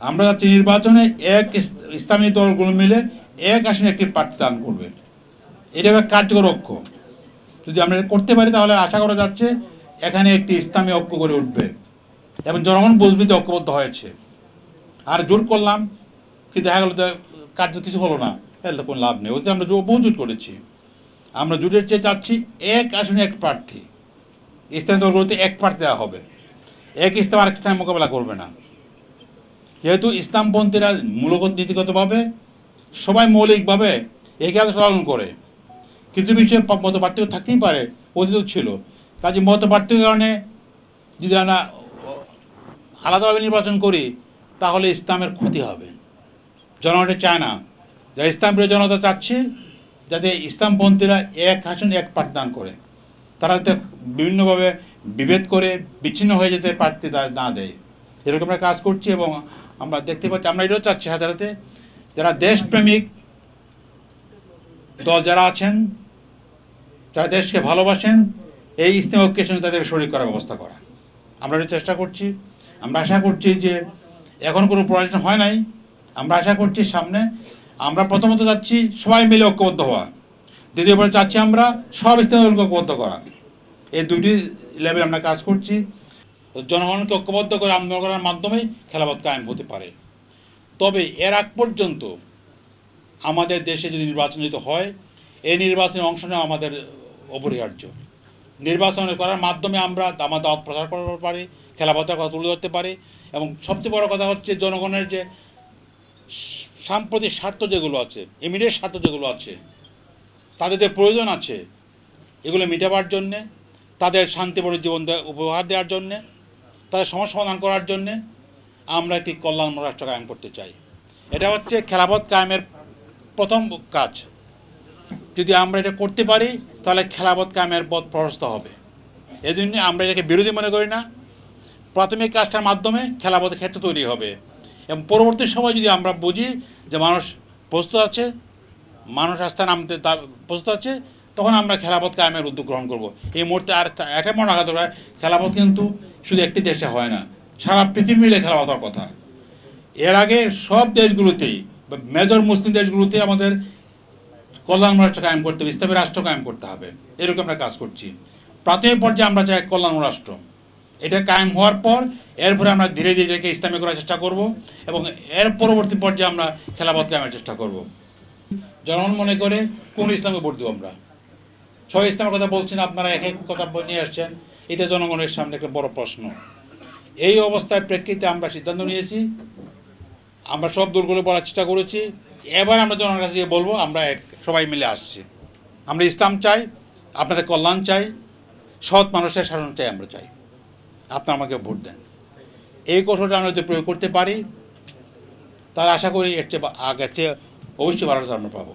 আমরা যাচ্ছি নির্বাচনে এক ইসলামী দলগুলো মিলে এক আসনে একটি প্রার্থী দান করবে। এটা একটা কার্যকর ঐক্য। যদি আমরা করতে পারি তাহলে আশা করা যাচ্ছে এখানে একটি ইসলামী ঐক্য গড়ে উঠবে এবং জনগণ বুঝবে যে ঐক্যবদ্ধ হয়েছে। আর জোর করলাম কি দেখা গেল কার্য কিছু হলো না, এর কোনো লাভ নেই। ওতে আমরা বহু জোট করেছি। আমরা জোটের চেয়ে চাচ্ছি এক আসনে এক প্রার্থী। ইসলামী দলগুলোতে এক প্রার্থী দেওয়া হবে। এক ইসলাম আরেক ইসলাম মোকাবেলা করবে না। যেহেতু ইসলামপন্থীরা মূলগত নীতিগতভাবে সবাই মৌলিকভাবে একে আদর্শ পালন করে। কিছু বিষয়ে মত পার্থক্য থাকতেই পারে অতীত ছিল। কাজে মত পার্থক্যের কারণে যদি আমরা আলাদাভাবে নির্বাচন করি, তাহলে ইসলামের ক্ষতি হবে। জনগণটা চায় না। যারা ইসলাম প্রিয় জনতা চাচ্ছে, যাতে ইসলামপন্থীরা এক আসন এক পাঠদান করে। তারা যাতে বিভিন্নভাবে বিভেদ করে, বিচ্ছিন্ন হয়ে যেতে দা- না দেয়। এরকম আমরা কাজ করছি এবং আমরা দেখতে পাচ্ছি, আমরা এটাও চাচ্ছি হাতে যারা দেশপ্রেমিক, দল যারা আছেন, যারা দেশকে ভালোবাসেন, এই ইসলাম ঐক্যের সঙ্গে তাদের শরীর করার ব্যবস্থা করা। আমরা এটা চেষ্টা করছি। আমরা আশা করছি যে এখন কোনো প্রয়োজন হয় নাই। আমরা আশা করছি সামনে। আমরা প্রথমত যাচ্ছি সবাই মিলে ঐক্যবদ্ধ হওয়া। দ্বিতীয়বার চাচ্ছি আমরা সব ইসলাম ঐক্যবদ্ধ করা। এই দুটি লেভেল আমরা কাজ করছি। জনগণকে ঐক্যবদ্ধ করে আন্দোলন করার মাধ্যমেই খেলাপথ কায়েম হতে পারে। তবে এর আগ পর্যন্ত আমাদের দেশে যদি নির্বাচন যদি হয়, এই নির্বাচনে অংশ নেওয়া আমাদের অপরিহার্য। নির্বাচন করার মাধ্যমে আমরা আমার দাওয়াত প্রচার করতে পারি খেলাপথের কথা তুলে ধরতে পারি এবং সবচেয়ে বড় কথা হচ্ছে জনগণের যে সাম্প্রতিক স্বার্থ যেগুলো আছে, ইমিডিয়েট স্বার্থ যেগুলো আছে, তাদের যে প্রয়োজন আছে, এগুলো মেটাবার জন্যে, তাদের শান্তিপূর্ণ জীবন উপহার দেওয়ার জন্যে তাদের সমস্যা সমাধান করার জন্যে আমরা একটি কল্যাণ রাষ্ট্র কায়েম করতে চাই। এটা হচ্ছে খেলাপথ কায়েমের প্রথম কাজ। যদি আমরা এটা করতে পারি, তাহলে খেলাপথ কায়েমের পথ প্রশস্ত হবে। এই জন্য আমরা এটাকে বিরোধী মনে করি না। প্রাথমিক কাজটার মাধ্যমে খেলাপথের ক্ষেত্র তৈরি হবে। এবং পরবর্তী সময় যদি আমরা বুঝি যে মানুষ প্রস্তুত আছে, মানুষ রাস্তা নামতে প্রস্তুত আছে তখন আমরা খেলাপথ কায়েমের উদ্যোগ গ্রহণ করব। এই মুহূর্তে আর একটা মনে রাখা দরকার খেলাপথ কিন্তু শুধু একটি দেশে হয় না, সারা পৃথিবী মিলে খেলাপথ হওয়ার কথা। এর আগে সব দেশগুলোতেই মেজর মুসলিম দেশগুলোতে আমাদের কল্যাণ রাষ্ট্র কায়েম করতে হবে, ইসলামী রাষ্ট্র কায়েম করতে হবে। এরকম আমরা কাজ করছি। প্রাথমিক পর্যায়ে আমরা চাই কল্যাণ রাষ্ট্র। এটা কায়েম হওয়ার পর, এরপরে আমরা ধীরে ধীরে এটাকে ইসলামী করার চেষ্টা করব এবং এর পরবর্তী পর্যায়ে আমরা খেলাপথ কায়েমের চেষ্টা করব। জনগণ মনে করে কোন ইসলামে ভোট দেবো আমরা? সবাই ইসলামের কথা বলছেন, আপনারা এক এক কথা নিয়ে আসছেন। এটা জনগণের সামনে একটা বড় প্রশ্ন। এই অবস্থার প্রেক্ষিতে আমরা সিদ্ধান্ত নিয়েছি, আমরা সব দলগুলো বলার চেষ্টা করেছি। এবার আমরা জনগণের কাছে বলব, আমরা এক, সবাই মিলে আসছি। আমরা ইসলাম চাই, আপনাদের কল্যাণ চাই, সৎ মানুষের শাসন চাই, আমরা চাই। আপনারা আমাকে ভোট দেন। এই কৌশলটা আমরা যদি প্রয়োগ করতে পারি তার আশা করি এর চেয়ে আগের চেয়ে অবশ্যই ভালো আমরা পাবো।